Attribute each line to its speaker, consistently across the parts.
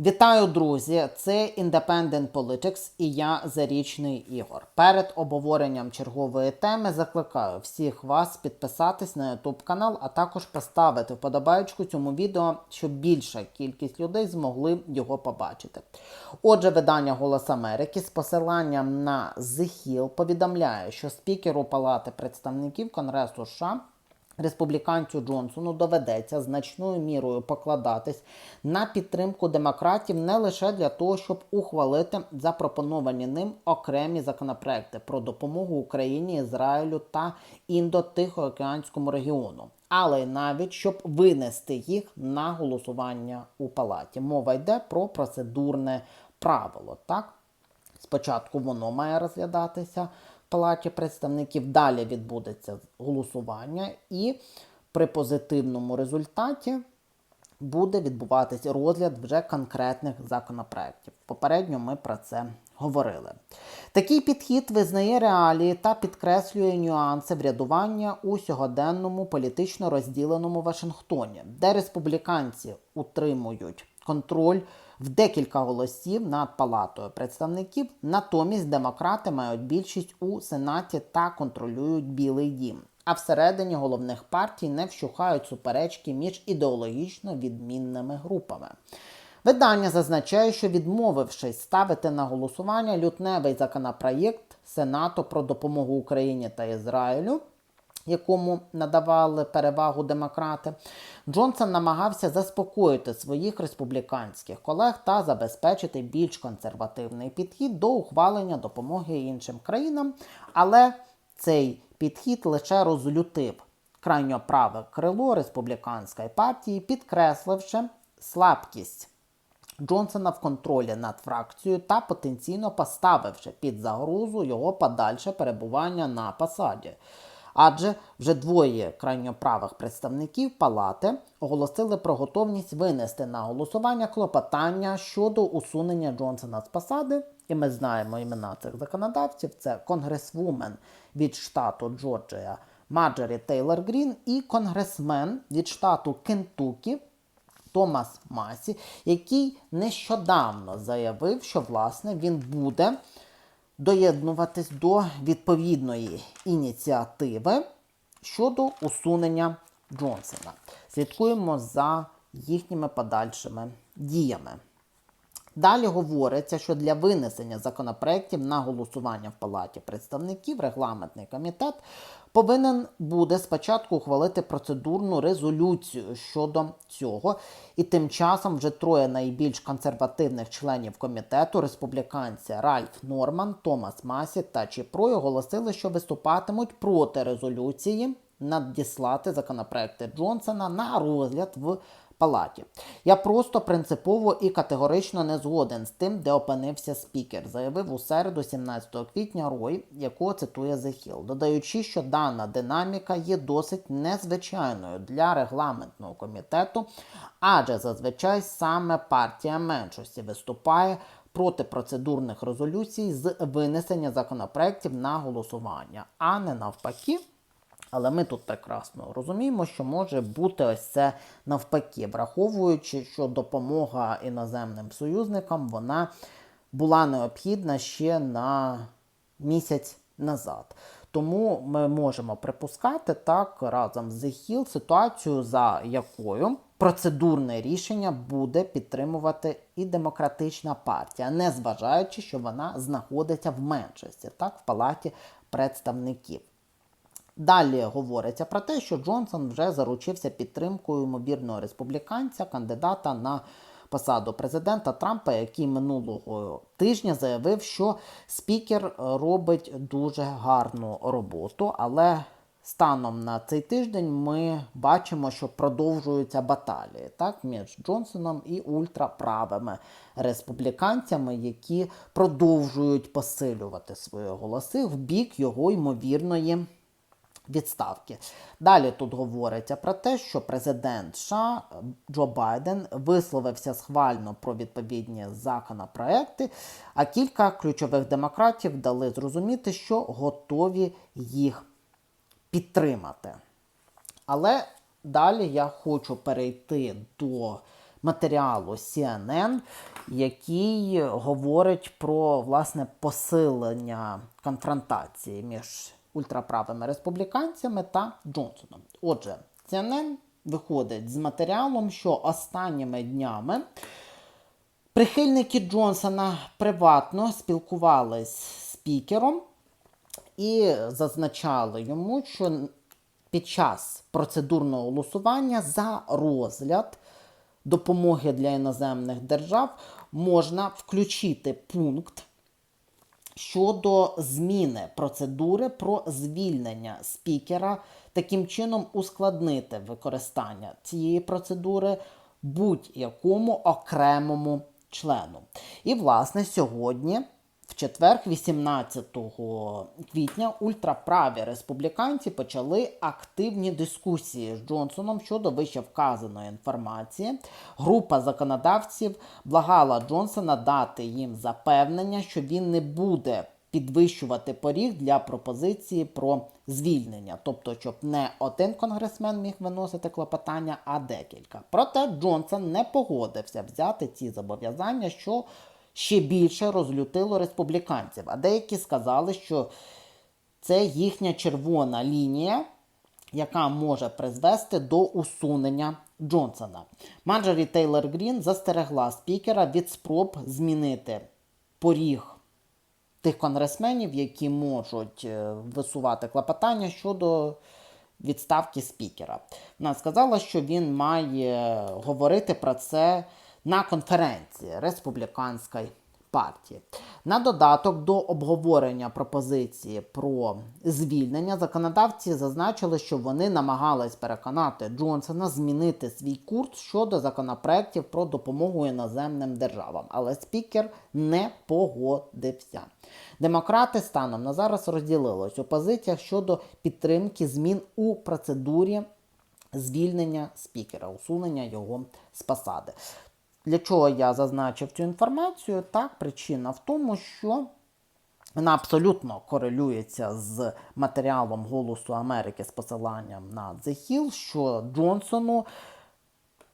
Speaker 1: Вітаю, друзі! Це Independent Politics і я Зарічний Ігор. Перед обговоренням чергової теми закликаю всіх вас підписатись на YouTube канал, а також поставити вподобайку цьому відео, щоб більша кількість людей змогли його побачити. Отже, видання Голос Америки з посиланням на The Hill повідомляє, що спікеру Палати представників Конгресу США республіканцю Джонсону доведеться значною мірою покладатись на підтримку демократів не лише для того, щоб ухвалити запропоновані ним окремі законопроекти про допомогу Україні, Ізраїлю та індо-тихоокеанському регіону. Але й навіть щоб винести їх на голосування у палаті. Мова йде про процедурне правило. Так, спочатку воно має розглядатися палаті представників, далі відбудеться голосування, і при позитивному результаті буде відбуватися розгляд вже конкретних законопроєктів. Попередньо ми про це говорили. Такий підхід визнає реалії та підкреслює нюанси врядування у сьогоденному політично розділеному Вашингтоні, де республіканці утримують контроль в декілька голосів над палатою представників. Натомість демократи мають більшість у сенаті та контролюють Білий Дім. А всередині головних партій не вщухають суперечки між ідеологічно відмінними групами. Видання зазначає, що відмовившись ставити на голосування лютневий законопроєкт Сенату про допомогу Україні та Ізраїлю, якому надавали перевагу демократи, Джонсон намагався заспокоїти своїх республіканських колег та забезпечити більш консервативний підхід до ухвалення допомоги іншим країнам, але цей підхід лише розлютив крайньо праве крило республіканської партії, підкресливши слабкість. Джонсона в контролі над фракцією та потенційно поставивши під загрозу його подальше перебування на посаді. Адже вже двоє крайньоправих представників палати оголосили про готовність винести на голосування клопотання щодо усунення Джонсона з посади. І ми знаємо імена цих законодавців: це конгресвумен від штату Джорджія Маджорі Тейлор Грін і конгресмен від штату Кентукі Томас Масі, який нещодавно заявив, що власне він буде доєднуватись до відповідної ініціативи щодо усунення Джонсона. Слідкуємо за їхніми подальшими діями. Далі говориться, що для винесення законопроєктів на голосування в Палаті представників регламентний комітет повинен буде спочатку ухвалити процедурну резолюцію щодо цього. І тим часом вже троє найбільш консервативних членів комітету республіканці Ральф Норман, Томас Масі та Чіпрой оголосили, що виступатимуть проти резолюції надіслати законопроекти Джонсона на розгляд в палаті. Я просто принципово і категорично не згоден з тим, де опинився спікер, заявив у середу, 17 квітня Рой, якого цитує Hill, додаючи, що дана динаміка є досить незвичайною для регламентного комітету, адже зазвичай саме партія меншості виступає. Проти процедурних резолюцій з винесення законопроєктів на голосування, а не навпаки. Але ми тут прекрасно розуміємо, що може бути ось це навпаки, враховуючи, що допомога іноземним союзникам вона була необхідна ще на місяць назад. Тому ми можемо припускати так разом з ЗХІЛ ситуацію, за якою процедурне рішення буде підтримувати і демократична партія, не зважаючи, що вона знаходиться в меншості, так, в палаті представників. Далі говориться про те, що Джонсон вже заручився підтримкою ймовірного республіканця, кандидата на посаду президента Трампа, який минулого тижня заявив, що спікер робить дуже гарну роботу, але станом на цей тиждень ми бачимо, що продовжуються баталії так, між Джонсоном і ультраправими республіканцями, які продовжують посилювати свої голоси в бік його ймовірної відставки. Далі тут говориться про те, що президент США Джо Байден висловився схвально про відповідні законопроекти, а кілька ключових демократів дали зрозуміти, що готові їх підтримати. Але далі я хочу перейти до матеріалу CNN, який говорить про власне посилення конфронтації між ультраправими республіканцями та Джонсоном. Отже, CNN виходить з матеріалом, що останніми днями прихильники Джонсона приватно спілкувались з спікером і зазначали йому, що під час процедурного голосування за розгляд допомоги для іноземних держав можна включити пункт щодо зміни процедури про звільнення спікера, таким чином ускладнити використання цієї процедури будь-якому окремому члену. І, власне, сьогодні. В четвер, 18 квітня, ультраправі республіканці почали активні дискусії з Джонсоном щодо вище вказаної інформації. Група законодавців благала Джонсона дати їм запевнення, що він не буде підвищувати поріг для пропозиції про звільнення, тобто, щоб не один конгресмен міг виносити клопотання, а декілька. Проте Джонсон не погодився взяти ці зобов'язання, що ще більше розлютило республіканців. А деякі сказали, що це їхня червона лінія, яка може призвести до усунення Джонсона. Марджорі Тейлор Грін застерегла спікера від спроб змінити поріг тих конгресменів, які можуть е, висувати клопотання щодо відставки спікера. Вона сказала, що він має говорити про це на конференції республіканської партії. На додаток до обговорення пропозиції про звільнення законодавці зазначили, що вони намагались переконати Джонсона змінити свій курс щодо законопроєктів про допомогу іноземним державам, але спікер не погодився. Демократи станом на зараз розділились у позиціях щодо підтримки змін у процедурі звільнення спікера, усунення його з посади. Для чого я зазначив цю інформацію? Так, причина в тому, що вона абсолютно корелюється з матеріалом Голосу Америки з посиланням на The Hill, що Джонсону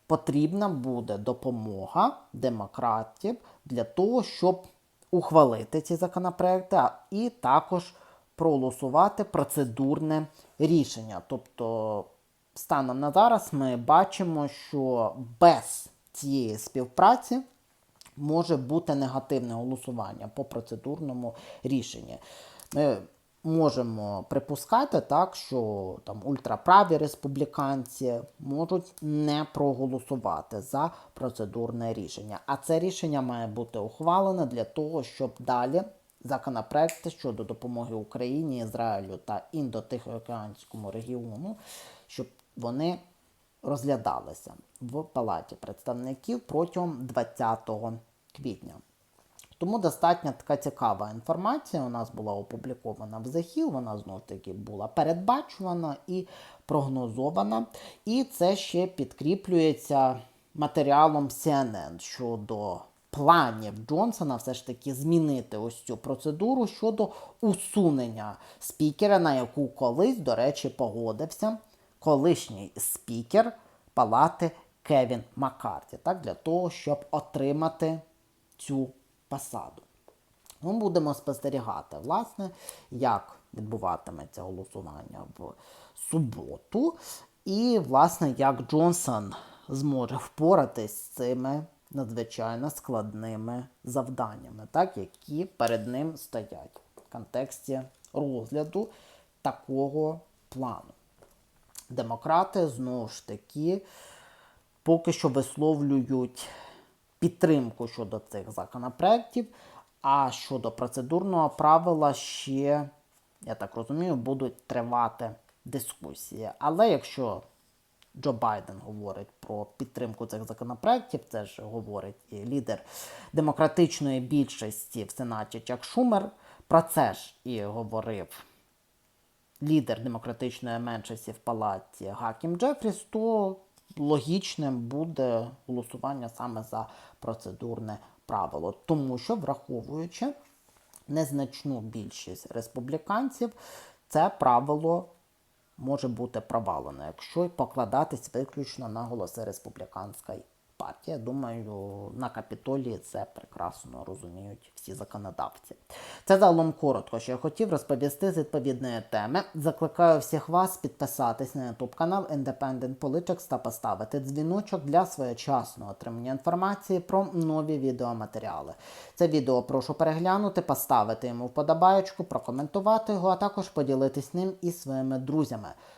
Speaker 1: потрібна буде допомога демократів для того, щоб ухвалити ці законопроекти і також проголосувати процедурне рішення. Тобто, станом на зараз ми бачимо, що без цієї співпраці може бути негативне голосування по процедурному рішенні. Ми можемо припускати так, що там ультраправі республіканці можуть не проголосувати за процедурне рішення. А це рішення має бути ухвалене для того, щоб далі законопроекти щодо допомоги Україні, Ізраїлю та індотихоокеанському регіону, щоб вони розглядалися в Палаті представників протягом 20 квітня. Тому достатньо така цікава інформація. У нас була опублікована в захіл, вона знову таки була передбачувана і прогнозована. І це ще підкріплюється матеріалом CNN щодо планів Джонсона все ж таки змінити ось цю процедуру щодо усунення спікера, на яку колись, до речі, погодився колишній спікер палати Кевін Маккарті, так, для того, щоб отримати цю посаду. Ми будемо спостерігати, власне, як відбуватиметься голосування в суботу, і, власне, як Джонсон зможе впоратись з цими надзвичайно складними завданнями, так, які перед ним стоять в контексті розгляду такого плану. Демократи знову ж таки поки що висловлюють підтримку щодо цих законопроєктів, а щодо процедурного правила ще, я так розумію, будуть тривати дискусії. Але якщо Джо Байден говорить про підтримку цих законопроєктів, це ж говорить і лідер демократичної більшості в Сенаті Чак Шумер, про це ж і говорив лідер демократичної меншості в палаті Гакім Джефріс, то логічним буде голосування саме за процедурне правило, тому що, враховуючи незначну більшість республіканців, це правило може бути провалене, якщо покладатись виключно на голоси республіканської. Партія. Думаю, на капітолії це прекрасно розуміють всі законодавці. Це загалом коротко, що я хотів розповісти з відповідної теми. Закликаю всіх вас підписатись на YouTube канал Independent Politics та поставити дзвіночок для своєчасного отримання інформації про нові відеоматеріали. Це відео прошу переглянути, поставити йому вподобаєчку, прокоментувати його, а також поділитись ним із своїми друзями.